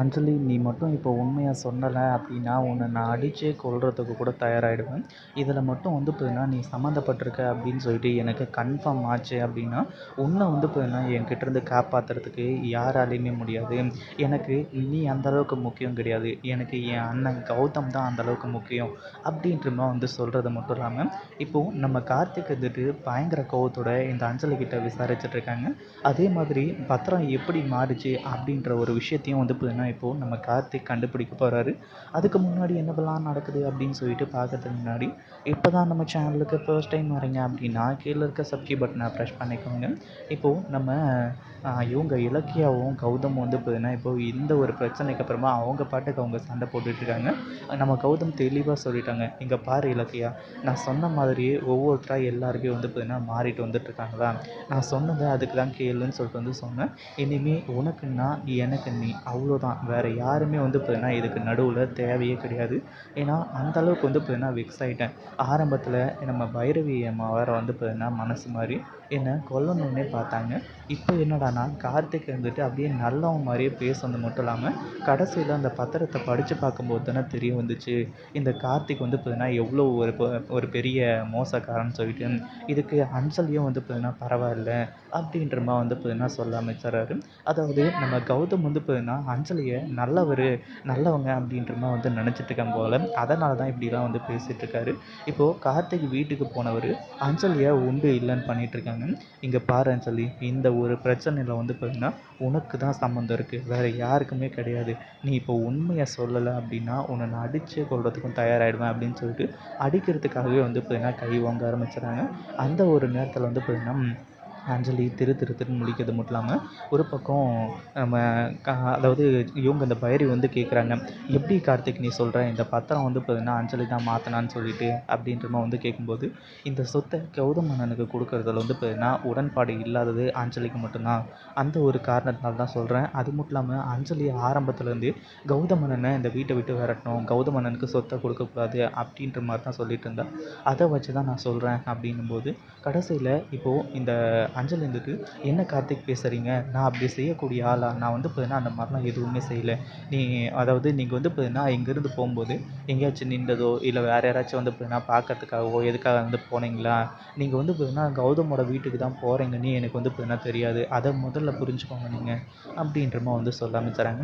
அஞ்சலி நீ மட்டும் இப்போ உண்மையை சொன்னலை அப்படின்னா உன்னை நான் அடித்தே கொள்றதுக்கு கூட தயாராகிடுவேன் இதில் மட்டும் வந்து பார்த்தீங்கன்னா நீ சம்மந்தப்பட்டிருக்க அப்படின்னு சொல்லிட்டு எனக்கு கன்ஃபார்ம் ஆச்சு அப்படின்னா உன்னை வந்து பார்த்தீங்கன்னா என்கிட்டேருந்து காப்பாற்றுறதுக்கு யாராலையுமே முடியாது. எனக்கு நீ அந்த அளவுக்கு முக்கியம் கிடையாது. எனக்கு என் அண்ணன் கௌதம் தான் அந்தளவுக்கு முக்கியம் அப்படின்றமா வந்து சொல்கிறது மட்டும் இல்லாமல் இப்போது நம்ம கார்த்திக் வந்துட்டு பயங்கர கோவத்தோட இந்த அஞ்சலி கிட்ட விசாரிச்சுட்டு இருக்காங்க. அதே மாதிரி பத்திரம் எப்படி மாறுச்சு அப்படின்ற ஒரு விஷயத்தையும் வந்து பார்த்தீங்கன்னா இப்போது நம்ம கார்த்திக் கண்டுபிடிக்க போகிறாரு அதுக்கு முன்னாடி என்னவெல்லாம் நடக்குது அப்படின்னு சொல்லிட்டு பார்க்கறதுக்கு முன்னாடி இப்போ தான் நம்ம சேனலுக்கு ஃபர்ஸ்ட் டைம் வரீங்க அப்படின்னா கீழே இருக்க சப்ஸ்கிரைப் பட்டனை ப்ரெஷ் பண்ணிக்கோங்க. இப்போது நம்ம இவங்க இலக்கியாவும் கௌதம் வந்து பார்த்தீங்கன்னா இப்போது இந்த ஒரு பிரச்சனைக்கு அப்புறமா அவங்க பாட்டுக்கு அவங்க சண்டை போட்டுட்டு இருக்காங்க நம்ம கௌதம் தெளிவாக சொல்லிட்டாங்க இங்கே பாரு இலக்கியா நான் சொன்ன மாதிரியே ஒவ்வொருத்தராக எல்லாருமே வந்து பார்த்தீங்கன்னா மாறிட்டு வந்துட்டுருக்காங்களா நான் சொன்னதை அதுக்கு தான் கேளுன்னு சொல்லிட்டு வந்து சொன்னேன். இனிமேல் உனக்குன்னா எனக்கு நீ அவ்வளோதான் வேறு யாருமே வந்து பார்த்திங்கன்னா இதுக்கு நடுவில் தேவையே கிடையாது. ஏன்னா அந்த அளவுக்கு வந்து பார்த்தீங்கன்னா விக்ஸ் ஆகிட்டேன் ஆரம்பத்தில் நம்ம பைரவி அம்மா வேறு வந்து பார்த்திங்கன்னா மனசு மாதிரி என்னை கொல்லணுன்னே பார்த்தாங்க. இப்போ என்னடானா கார்த்திக் வந்துட்டு அப்படியே நல்லவன் மாதிரியே பேசுனது மட்டும் இல்லாமல் கடைசியில் அந்த பத்திரத்தை படித்து பார்க்கும்போது தானே தெரிய வந்துச்சு. இந்த கார்த்திக் வந்து பார்த்திங்கன்னா எவ்வளோ ஒரு ஒரு பெரிய மோசக்காரன்னு சொல்லிட்டு இதுக்கு அஞ்சலியும் வந்து பார்த்திங்கன்னா பரவாயில்ல அப்படின்ற மாதிரி வந்து பார்த்திங்கன்னா சொல்ல ஆரம்பிச்சிடறாரு. அதாவது நம்ம கௌதம் வந்து பார்த்தீங்கன்னா அஞ்சலியை நல்லவர் நல்லவங்க அப்படின்ற மாதிரி வந்து நினச்சிட்டு இருக்காங்க போல. அதனால தான் இப்படிலாம் வந்து பேசிகிட்ருக்காரு இப்போது கார்த்திக் வீட்டுக்கு போனவர் அஞ்சலியை உண்டு இல்லைன்னு பண்ணிகிட்ருக்காங்க இருக்காங்க. இங்கே பாரு அஞ்சலி இந்த ஒரு பிரச்சனையில் வந்து பார்த்தீங்கன்னா உனக்கு தான் சம்மந்தம் இருக்குது வேறு யாருக்குமே கிடையாது. நீ இப்போ உண்மையை சொல்லலை அப்படின்னா உன்னை நான் அடித்து கொள்றதுக்கும் தயாராகிடுவேன் அப்படின்னு சொல்லிட்டு அடிக்கிறதுக்காகவே வந்து பார்த்தீங்கன்னா கை வாங்க ஆரம்பிச்சிடுறாங்க. அந்த ஒரு நேரத்தில் வந்து பார்த்தீங்கன்னா அஞ்சலி திரு திரு திருன்னு முழிக்கிறது மட்டும் இல்லாமல் ஒரு பக்கம் நம்ம கா அதாவது இவங்க இந்த பைரவி வந்து கேட்குறாங்க எப்படி கார்த்திக் நீ சொல்கிற இந்த பத்திரம் வந்து பார்த்தீங்கன்னா அஞ்சலி தான் மாற்றினான்னு சொல்லிட்டு அப்படின்ற மாதிரி வந்து கேட்கும்போது இந்த சொத்தை கௌதம் அண்ணனுக்கு கொடுக்கறதுல வந்து பார்த்தீங்கன்னா உடன்பாடு இல்லாதது அஞ்சலிக்கு மட்டும்தான். அந்த ஒரு காரணத்தினால தான் சொல்கிறேன் அது மட்டும் இல்லாமல் அஞ்சலி ஆரம்பத்துலேருந்து கௌதம் அண்ணனை இந்த வீட்டை விட்டு விரட்டணும் கௌதம் அண்ணனுக்கு சொத்தை கொடுக்கக்கூடாது அப்படின்ற மாதிரி தான் சொல்லிட்டு இருந்தா. அதை வச்சு தான் நான் சொல்கிறேன் அப்படின்னும்போது கடைசியில் இப்போது இந்த அஞ்சல் இருந்துட்டு என்ன கார்த்திக் பேசுகிறீங்க நான் அப்படி செய்யக்கூடிய ஆளா? நான் வந்து பார்த்தீங்கன்னா அந்த மாதிரிலாம் எதுவுமே செய்யலை. நீ அதாவது நீங்கள் வந்து பார்த்தீங்கன்னா இங்கேருந்து போகும்போது எங்கேயாச்சும் நின்றதோ இல்லை வேறு யாராச்சும் வந்து பார்த்தீங்கன்னா பார்க்கறதுக்காகவோ எதுக்காக வந்து போனீங்களா? நீங்கள் வந்து பார்த்தீங்கன்னா கௌதமோட வீட்டுக்கு தான் போகிறீங்கன்னு எனக்கு வந்து பார்த்தீங்கன்னா தெரியாது. அதை முதல்ல புரிஞ்சுக்கோங்க நீங்கள் அப்படின்றமா வந்து சொல்ல ஆரம்பிச்சுறாங்க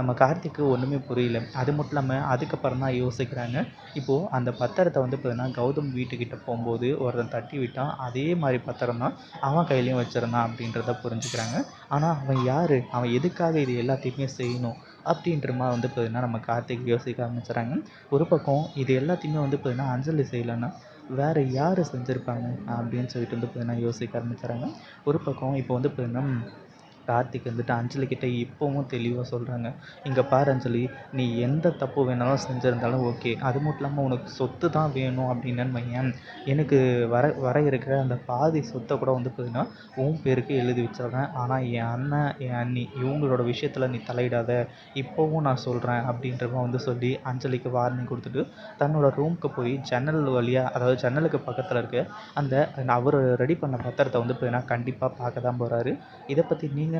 நம்ம கார்த்திக்கு ஒன்றுமே புரியல. அது மட்டும் இல்லாமல் அதுக்கப்புறம் தான் யோசிக்கிறாங்க. இப்போது அந்த பத்திரத்தை வந்து பார்த்தீங்கன்னா கௌதம் வீட்டுக்கிட்ட போகும்போது ஒருத்தன் தட்டி விட்டான். அதே மாதிரி பத்திரம் தான் அவன் கையிலையும் வச்சிருந்தான் அப்படின்றத புரிஞ்சுக்கிறாங்க. ஆனால் அவன் யார்? அவன் எதுக்காக இது எல்லாத்தையுமே செய்யணும் அப்படின்ற மாதிரி வந்து பார்த்தீங்கன்னா நம்ம கார்த்திக் யோசிக்க ஆரம்பிச்சுறாங்க. ஒரு பக்கம் இது எல்லாத்தையுமே வந்து பார்த்தீங்கன்னா அஞ்சலி செய்யலைன்னா வேறு யார் செஞ்சுருப்பாங்க அப்படின்னு சொல்லிட்டு வந்து பார்த்தீங்கன்னா யோசிக்க ஆரம்பிச்சுறாங்க. ஒரு பக்கம் இப்போ வந்து பார்த்தீங்கன்னா கார்த்திக் வந்துட்டு அஞ்சலி கிட்ட இப்போவும் தெளிவாக சொல்கிறாங்க இங்கே பாரு அஞ்சலி நீ எந்த தப்பு வேணாலும் செஞ்சுருந்தாலும் ஓகே. அது மட்டும் இல்லாமல் உனக்கு சொத்து தான் வேணும் அப்படின்னு வையேன். எனக்கு வர வர இருக்கிற அந்த பாதி சொத்தை கூட வந்து பார்த்தீங்கன்னா உன் பேருக்கு எழுதி வச்சிடுறேன். ஆனால் என் அண்ணன் என் அண்ணி இவங்களோட விஷயத்தில் நீ தலையிடாத. இப்போவும் நான் சொல்கிறேன் அப்படின்ற வந்து சொல்லி அஞ்சலிக்கு வார்னிங் கொடுத்துட்டு தன்னோட ரூமுக்கு போய் ஜன்னல் வழியாக அதாவது ஜன்னலுக்கு பக்கத்தில் இருக்க அந்த அவர் ரெடி பண்ண பத்திரத்தை வந்து பார்த்தீங்கன்னா கண்டிப்பாக பார்க்க தான் போகிறாரு இதை பற்றி நீங்கள்